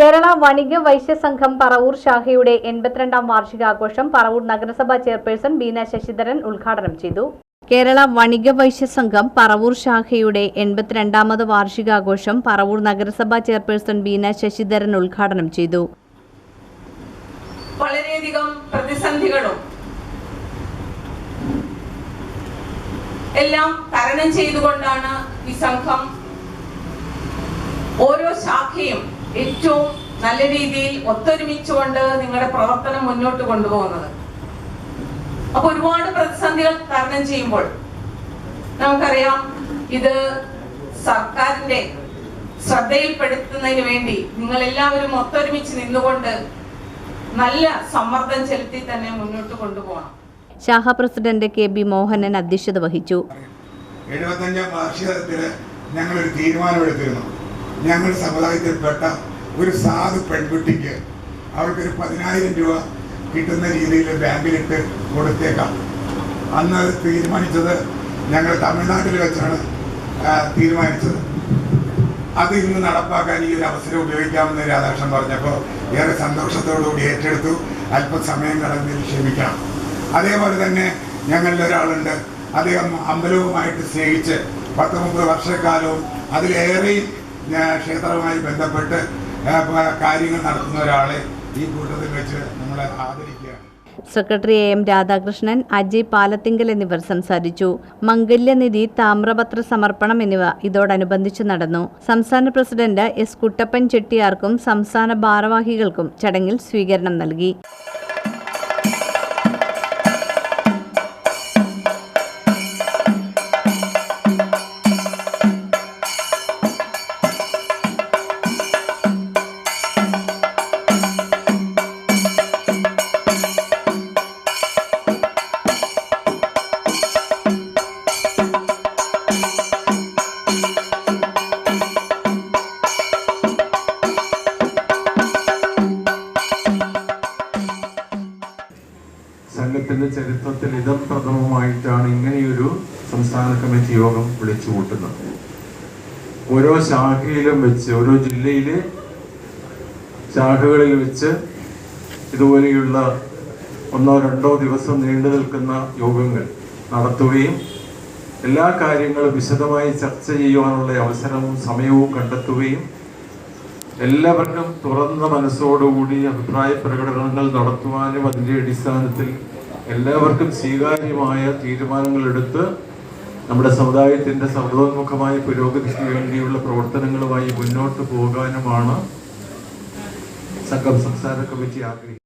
കേരള വണിക വൈശ്യ സംഘം പറവൂർ ശാഖയുടെ എൺപത്തിരണ്ടാം വാർഷികാഘോഷം പറവൂർ നഗരസഭാ ചെയർപേഴ്സൺ ബീന ശശിധരൻ ഉദ്ഘാടനം ചെയ്തു. കേരള വണിക വൈശ്യ സംഘം പറവൂർ ശാഖയുടെ എൺപത്തിരണ്ടാമത് വാർഷികാഘോഷം പറവൂർ നഗരസഭാ ചെയർപേഴ്സൺ ബീന ശശിധരൻ ഉദ്ഘാടനം ചെയ്തു. വളരെയധികം പ്രതിസന്ധികളും എല്ലാം തരണം ചെയ്തുകൊണ്ടാണ് ഈ സംഘം ഓരോ ശാഖയും ഏറ്റവും നല്ല രീതിയിൽ ഒത്തൊരുമിച്ചുകൊണ്ട് നിങ്ങളുടെ പ്രവർത്തനം മുന്നോട്ട് കൊണ്ടുപോകുന്നത്. അപ്പൊ ഒരുപാട് പ്രതിസന്ധികൾ തരണം ചെയ്യുമ്പോൾ നമുക്കറിയാം ഇത് സർക്കാരിന്റെ ശ്രദ്ധയിൽപ്പെടുത്തുന്നതിന് വേണ്ടി നിങ്ങൾ എല്ലാവരും ഒത്തൊരുമിച്ച് നിന്നുകൊണ്ട് നല്ല സമ്മർദ്ദം ചെലുത്തി തന്നെ മുന്നോട്ട് കൊണ്ടുപോകണം. ശാഖ പ്രസിഡന്റ് കെ ബി മോഹനൻ അധ്യക്ഷത വഹിച്ചു. എഴുപത്തഞ്ചാം വാർഷികത്തിൽ ഞങ്ങളൊരു തീരുമാനമെടുത്തിരുന്നു. ഞങ്ങൾ സമുദായത്തിൽപ്പെട്ട ഒരു സാധു പെൺകുട്ടിക്ക് അവർക്കൊരു പതിനായിരം രൂപ കിട്ടുന്ന രീതിയിൽ ബാങ്കിലിട്ട് കൊടുത്തേക്കാം. അന്ന് തീരുമാനിച്ചത് ഞങ്ങൾ തമിഴ്നാട്ടിൽ വെച്ചാണ് തീരുമാനിച്ചത്. അത് ഇന്ന് നടപ്പാക്കാൻ ഈ ഒരു അവസരം ഉപയോഗിക്കാമെന്ന് രാധാകൃഷ്ണൻ പറഞ്ഞപ്പോൾ ഏറെ സന്തോഷത്തോടുകൂടി ഏറ്റെടുത്തു. അല്പസമയം കടന്നതിൽ ക്ഷമിക്കണം. അതേപോലെ തന്നെ ഞങ്ങളിൽ ഒരാളുണ്ട്. അദ്ദേഹം അമ്പലവുമായിട്ട് സ്നേഹിച്ച് പത്ത് മുപ്പത് വർഷക്കാലവും അതിലേറെയും ക്ഷേത്രവുമായി ബന്ധപ്പെട്ട് കാര്യങ്ങൾ നടത്തുന്ന ഒരാളെ ഈ കൂട്ടത്തിൽ വെച്ച് നമ്മൾ ആദരിക്കുകയാണ്. Secretary A M Radhakrishnan Ajay Palathinkal എന്നിവർ സംസാരിച്ചു. മംഗല്യനിധി താമ്രപത്ര സമർപ്പണം എന്നിവ ഇതോടനുബന്ധിച്ച് നടന്നു. സംസ്ഥാന പ്രസിഡന്റ് എസ് കുട്ടപ്പൻ ചെട്ടിയാർക്കും സംസ്ഥാന ഭാരവാഹികൾക്കും ചടങ്ങിൽ സ്വീകരണം നൽകി. സംഘത്തിന്റെ ചരിത്രത്തിൽ ഇതം പ്രഥമമായിട്ടാണ് ഇങ്ങനെയൊരു സംസ്ഥാന കമ്മിറ്റി യോഗം വിളിച്ചു കൂട്ടുന്നത് ഓരോ ശാഖയിലും വെച്ച് ഓരോ ജില്ലയിലെ ശാഖകളിൽ വെച്ച് ഇതുപോലെയുള്ള ഒന്നോ രണ്ടോ ദിവസം നീണ്ടു നിൽക്കുന്ന യോഗങ്ങൾ നടത്തുകയും എല്ലാ കാര്യങ്ങളും വിശദമായി ചർച്ച ചെയ്യുവാനുള്ള അവസരവും സമയവും കണ്ടെത്തുകയും എല്ലാവർക്കും തുറന്ന മനസ്സോടുകൂടി അഭിപ്രായ പ്രകടനങ്ങൾ നടത്തുവാനും അതിന്റെ അടിസ്ഥാനത്തിൽ എല്ലാവർക്കും സ്വീകാര്യമായ തീരുമാനങ്ങൾ എടുത്ത് നമ്മുടെ സമുദായത്തിന്റെ സർവോന്മുഖമായ പുരോഗതിക്ക് വേണ്ടിയുള്ള പ്രവർത്തനങ്ങളുമായി മുന്നോട്ട് പോകാനുമാണ് സംഘം സംസ്ഥാന കമ്മിറ്റി ആഗ്രഹിക്കുന്നത്.